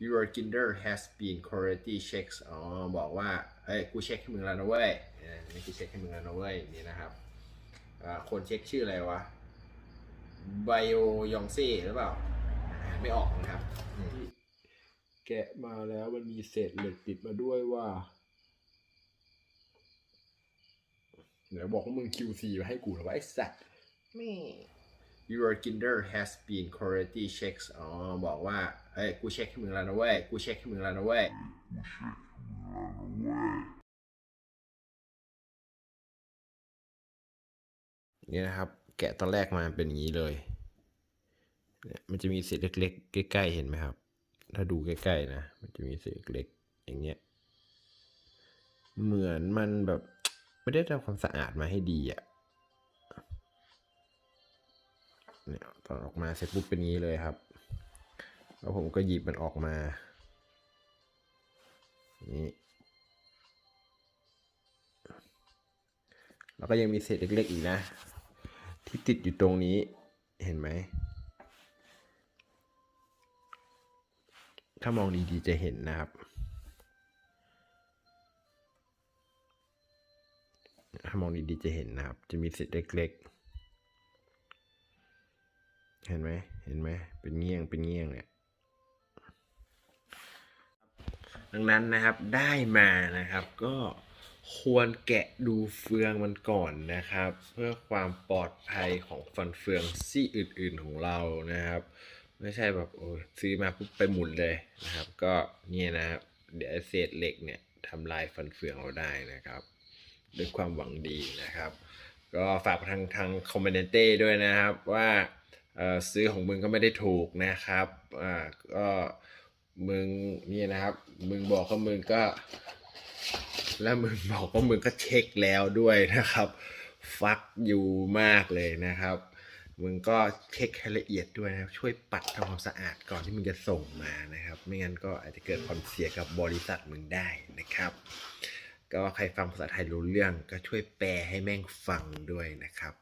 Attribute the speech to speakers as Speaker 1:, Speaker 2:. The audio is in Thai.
Speaker 1: your Kinder has been quality checks อ๋อบอกว่าเฮ้ยกูเช็คให้มึงแล้วนะเว้ยเออนี่กูเช็คให้มึงแล้วนะเว้ยนี่นะครับอ่าคนเช็คชื่ออะไรวะไบโอยองซี่หรือเปล่าอ่านไม่ออกนะครับอืม
Speaker 2: แกะมาแล้วมันมีเศษเหล็กติดมาด้วยว่าเดี๋ยวบอกว่ามึง QC มาให้กูแล้วว่าไอ้สัตว์
Speaker 1: นี่ your Kinder has been quality checks อ๋อ บอกว่า เฮ้ย กูเช็คให้มึงแล้วนะเว้ย กูเช็คให้มึงแล้วนะเว้ย นี่นะครับ แกะตอนแรกมาเป็นอย่างนี้เลยเนี่ยมันจะมีเศษเล็กๆ ใกล้ๆ เห็นไหมครับ ถ้าดูใกล้ๆ นะ มันจะมีเศษเล็กอย่างเงี้ย เหมือนมันแบบ ไม่ได้ทำความสะอาดมาให้ดีอะ่ะ เนี่ยตอนออกมาเสร็จปุ๊บเป็นงี้เลยครับ แล้วผมก็หยิบมันออกมา นี่แล้วก็ยังมีเศษเล็กๆอีกนะ ที่ติดอยู่ตรงนี้เห็นไหม ถ้ามองดีๆจะเห็นนะครับถ้ามองดีๆจะเห็นนะครับ จะมีเศษเล็กๆ เห็นไหมเห็นไหมเป็นเงี้ยงเป็นเงี้ยงเนี่ยดังนั้นนะครับได้มานะครับก็ควรแกะดูเฟืองมันก่อนนะครับ เพื่อความปลอดภัยของฟันเฟืองซี่อื่นๆของเรานะครับ ไม่ใช่แบบโอ้ซื้อมาปุ๊บไปหมุนเลยนะครับ ก็เนี่ยนะครับ เดี๋ยวเศษเหล็กเนี่ยทำลายฟันเฟืองเราได้นะครับ ด้วยความหวังดีนะครับ ก็ฝากทางทางคอมเมนเต้ด้วยนะครับว่า ซื้อของมึงก็ไม่ได้ถูกนะครับอ่าก็มึงนี่นะครับ มึงบอกว่ามึงก็ แล้วมึงบอกว่ามึงก็เช็คแล้วด้วยนะครับ ฟักอยู่มากเลยนะครับ มึงก็เช็คให้ละเอียดด้วยนะครับ ช่วยปัดทำความสะอาดก่อนที่มึงจะส่งมานะครับ ไม่งั้นก็อาจจะเกิดความเสียกับบริษัทมึงได้นะครับ ก็ใครฟังภาษาไทยรู้เรื่องก็ช่วยแปลให้แม่งฟังด้วยนะครับ